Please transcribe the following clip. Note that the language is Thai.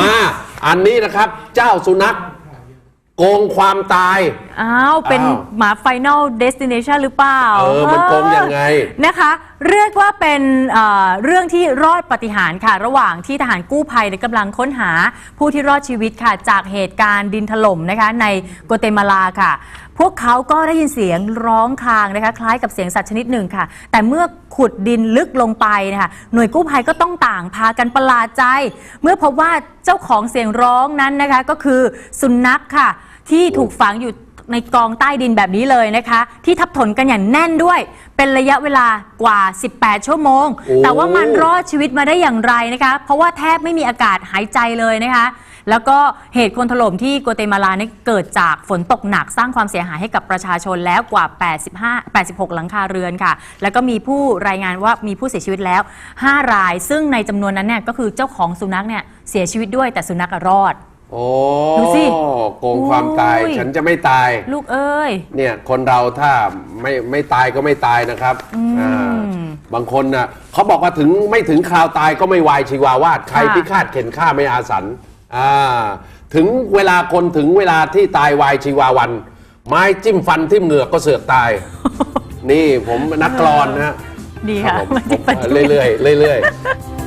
มาอันนี้นะครับ เจ้าสุนัขโกงความตาย อ้าว เป็นอ้าว หมา Final Destination หรือเปล่าเออ มันโกงยังไง นะคะ เรียกว่าเป็นเอ่อเรื่องที่รอดปาฏิหารย์ค่ะ ระหว่างที่ทหารกู้ภัยกำลังค้นหาผู้ที่รอดชีวิตค่ะ จากเหตุการณ์ดินถล่มนะคะในโกเตมาลาค่ะ พวกเขาก็ได้ยินเสียงร้องครางนะคะคล้ายกับเสียงสัตว์ชนิดหนึ่งค่ะ แต่เมื่อขุดดินลึกลงไปนะคะหน่วยกู้ภัยก็ต้องต่างพากันประหลาดใจ เมื่อพบว่าเจ้าของเสียงร้องนั้นนะคะก็คือสุนัขค่ะ ที่ถูกฝังอยู่ ในกองใต้ดินแบบนี้เลยนะคะ ที่ทับถนกันอย่างแน่นด้วย เป็นระยะเวลากว่า 18 ชั่วโมง โอ้ แต่ว่ามันรอดชีวิตมาได้อย่างไรนะคะ เพราะว่าแทบไม่มีอากาศหายใจเลยนะคะ แล้วก็เหตุโคลนถล่มที่กัวเตมาลานี่เกิดจากฝนตกหนักสร้างความเสียหายให้กับประชาชนแล้วกว่า 85 86 หลังคาเรือนค่ะ แล้วก็มีผู้รายงานว่ามีผู้เสียชีวิตแล้ว 5 ราย ซึ่งในจำนวนนั้นเนี่ยก็คือเจ้าของสุนัขเนี่ยเสียชีวิตด้วยแต่สุนัขอะรอด โอ้ดูสิโกงความตาย โอ้ย ฉันจะไม่ตาย ลูกเอ้ย เนี่ยคนเราถ้าไม่ไม่ตายก็ไม่ตายนะครับอ่าบางคนน่ะเขาบอกว่าถึงไม่ถึงคราวตายก็ไม่วายชีวาวาดใครค่ะ พิฆาตเข็นฆ่าไม่อาสันอ่าถึงเวลาคนถึงเวลาที่ตายวายชีวาวัน ไม้จิ้มฟันทิ่มเหงือกก็เสือกตาย นี่ผมนักกรอนนะฮะดีครัค่ะบผมมันจะปฏิเรื่อยๆเรื่อยๆ